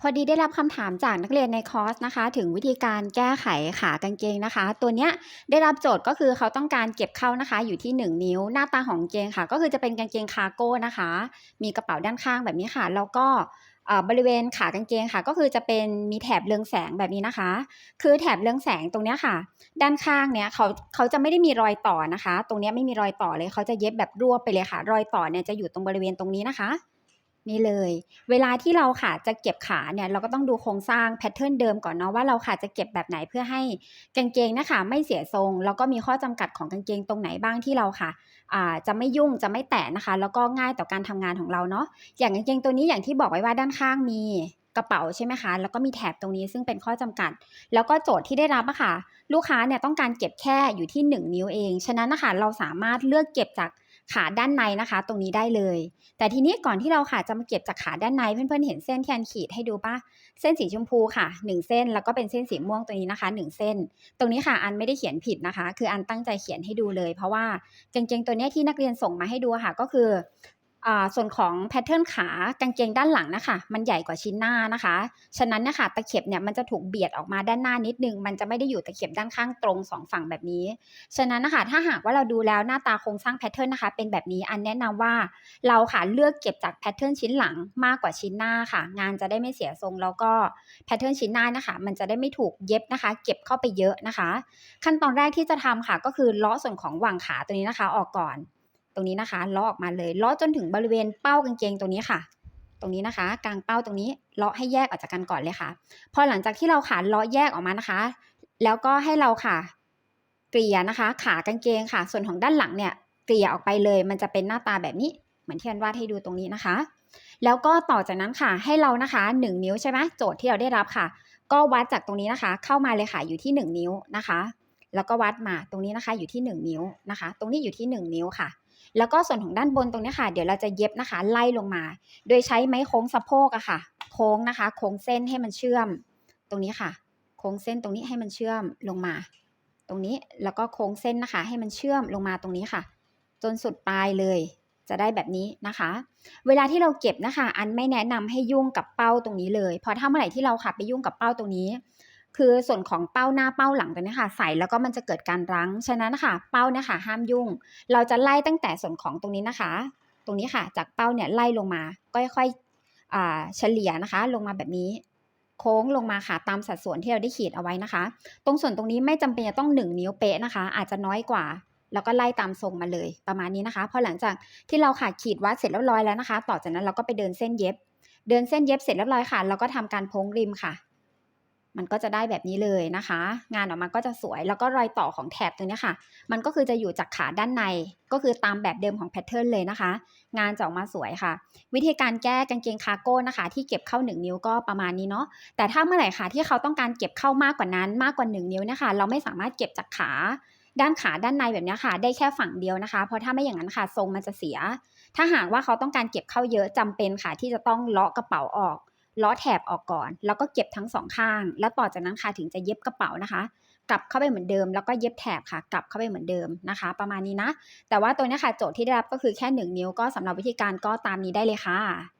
พอดีได้รับคำถามจากนักเรียนในคอร์สนะคะ ถึงวิธีการแก้ไขขากางเกงนะคะ ตัวเนี้ยได้รับโจทย์ก็คือเขาต้องการเก็บเข้านะคะ อยู่ที่ 1 นิ้วหน้าตาของกางเกงค่ะ ก็คือจะเป็นกางเกงคาร์โก้นะคะ มีกระเป๋าด้านข้างแบบนี้ค่ะ แล้วก็เอ่อบริเวณขากางเกงค่ะ ก็คือจะเป็นมีแถบเรืองแสงแบบนี้นะคะ คือแถบเรืองแสงตรงเนี้ยค่ะ ด้านข้างเนี้ยเขาเขาจะไม่ได้มีรอยต่อนะคะ ตรงเนี้ยไม่มีรอยต่อเลยเขาจะเย็บแบบรวบไปเลยค่ะ รอยต่อเนี่ยจะอยู่ตรงบริเวณตรงนี้นะคะ นี่เลย เวลาที่เราค่ะจะเก็บขาเนี่ยเราก็ต้องดูโครงสร้างแพทเทิร์นเดิมก่อนเนาะว่าเราค่ะจะเก็บแบบไหนเพื่อให้กางเกงนะคะไม่เสียทรง แล้วก็มีข้อจำกัดของกางเกงตรงไหนบ้างที่เราค่ะอ่าจะไม่ยุ่งจะไม่แตะนะคะ แล้วก็ง่ายต่อการทำงานของเราเนาะอย่างกางเกงตัวนี้อย่างที่บอกไว้ว่าด้านข้างมีกระเป๋าใช่ไหมคะ แล้วก็มีแถบตรงนี้ซึ่งเป็นข้อจำกัด แล้วก็โจทย์ที่ได้รับอะค่ะ ลูกค้าเนี่ยต้องการเก็บแค่อยู่ที่ 1 นิ้วเอง ฉะนั้นนะคะเราสามารถเลือกเก็บจาก ขาด้านในนะคะ ตรงนี้ได้เลย แต่ทีนี้ก่อนที่เราค่ะจะมาเก็บจากขาด้านในเพื่อนๆเห็นเส้นที่อันขีดให้ดูปะเส้นสีชมพูค่ะ1เส้นแล้วก็เป็นเส้นสีม่วงตัวนี้นะคะ 1 เส้น ตรงนี้ค่ะอันไม่ได้เขียนผิดนะคะ คืออันตั้งใจเขียนให้ดูเลย เพราะว่ากางเกงตัวนี้ที่นักเรียนส่งมาให้ดูค่ะ ก็คือ ส่วนของแพทเทิร์นขากางเกงด้านหลังนะคะ มันใหญ่กว่าชิ้นหน้านะคะ ฉะนั้นนี่ยค่ะตะเข็บเนี่ยมันจะถูกเบียดออกมาด้านหน้านิดนึง มันจะไม่ได้อยู่ตะเข็บด้านข้างตรงสองฝั่งแบบนี้ ฉะนั้นนะคะถ้าหากว่าเราดูแล้วหน้าตาโครงสร้างแพทเทิร์นนะคะ เป็นแบบนี้อันแนะนำว่าเราค่ะเลือกเก็บจากแพทเทิร์นชิ้นหลังมากกว่าชิ้นหน้าค่ะ งานจะได้ไม่เสียทรงแล้วก็แพทเทิร์นชิ้นหน้านะคะ มันจะได้ไม่ถูกเย็บนะคะ เก็บเข้าไปเยอะนะคะ ขั้นตอนแรกที่จะทำค่ะ ก็คือเลาะส่วนของหว่างขาตัวนี้นะคะ ออกก่อน ตรงนี้นะคะเลาะออกมาเลยเลาะจนถึงบริเวณเป้ากางเกงตรงนี้ค่ะ ตรงนี้นะคะกลางเป้าตรงนี้เลาะให้แยกออกจากกันก่อนเลยค่ะ พอหลังจากที่เราขาเลาะแยกออกมานะคะ แล้วก็ให้เราค่ะ เกลี่ยนะคะ ขากางเกงค่ะ ส่วนของด้านหลังเนี่ยเกลี่ยออกไปเลย มันจะเป็นหน้าตาแบบนี้เหมือนที่อันวาดให้ดูตรงนี้นะคะ แล้วก็ต่อจากนั้นค่ะให้เรานะคะ 1 นิ้วใช่ไหมโจทย์ที่เราได้รับค่ะ ก็วัดจากตรงนี้นะคะ เข้ามาเลยค่ะอยู่ที่ 1 นิ้วนะคะ แล้วก็วัดมาตรงนี้นะคะอยู่ที่ 1 นิ้วนะคะ ตรงนี้อยู่ที่ 1 นิ้วค่ะ แล้วก็ส่วนของด้านบนตรงนี้ค่ะ เดี๋ยวเราจะเย็บนะคะ ไล่ลงมา โดยใช้ไม้โค้งสะโพกอะค่ะ โค้งนะคะ โค้งเส้นให้มันเชื่อม ตรงนี้ค่ะ โค้งเส้นตรงนี้ให้มันเชื่อมลงมา ตรงนี้แล้วก็โค้งเส้นนะคะ ให้มันเชื่อมลงมาตรงนี้ค่ะ จนสุดปลายเลยจะได้แบบนี้นะคะ เวลาที่เราเก็บนะคะ อันไม่แนะนำให้ยุ่งกับเป้าตรงนี้เลย เพราะถ้าเมื่อไหร่ที่เราค่ะไปยุ่งกับเป้าตรงนี้ คือส่วนของเป้าหน้าเป้าหลังตรงนี้ค่ะใส่แล้วก็มันจะเกิดการรั้ง ฉะนั้นนะคะเป้าเนี่ยค่ะห้ามยุ่ง เราจะไล่ตั้งแต่ส่วนของตรงนี้นะคะ ตรงนี้ค่ะ จากเป้าเนี่ยไล่ลงมาก็ค่อยๆอ่าเฉลี่ยนะคะ ลงมาแบบนี้ โค้งลงมาค่ะตามสัดส่วนที่เราได้ขีดเอาไว้นะคะ ตรงส่วนตรงนี้ไม่จำเป็นจะต้อง 1 นิ้วเป๊ะนะคะ อาจจะน้อยกว่าแล้วก็ไล่ตามทรงมาเลยประมาณนี้นะคะ พอหลังจากที่เราค่ะขีดวัดเสร็จเรียบร้อยแล้วนะคะ ต่อจากนั้นเราก็ไปเดินเส้นเย็บ เดินเส้นเย็บเสร็จเรียบร้อยค่ะ เราก็ทำการโพ้งริมค่ะ มันก็จะได้แบบนี้เลยนะคะ งานออกมาก็จะสวยแล้วก็รอยต่อของแถบตรงนี้ค่ะ มันก็คือจะอยู่จากขาด้านใน ก็คือตามแบบเดิมของแพทเทิร์นเลยนะคะ งานจะออกมาสวยค่ะ วิธีการแก้กางเกงคาร์โก้นะคะ ที่เก็บเข้า 1 นิ้วก็ประมาณนี้เนาะแต่ถ้าเมื่อไหร่ค่ะที่เขาต้องการเก็บเข้ามากกว่านั้นมากกว่า 1 นิ้วนะคะ เราไม่สามารถเก็บจากขาด้านขาด้านในแบบนี้ค่ะ ได้แค่ฝั่งเดียวนะคะ เพราะถ้าไม่อย่างนั้นค่ะทรงมันจะเสีย ถ้าหากว่าเขาต้องการเก็บเข้าเยอะจำเป็นค่ะ ที่จะต้องเลาะกระเป๋าออก ล้อแถบออกก่อน แล้วก็เก็บทั้งสองข้าง แล้วต่อจากนั้นค่ะถึงจะเย็บกระเป๋านะคะ กลับเข้าไปเหมือนเดิม แล้วก็เย็บแถบค่ะ กลับเข้าไปเหมือนเดิมนะคะ ประมาณนี้นะ แต่ว่าตัวนี้ค่ะโจทย์ที่ได้รับก็คือแค่ 1 นิ้วก็สำหรับวิธีการก็ตามนี้ได้เลยค่ะ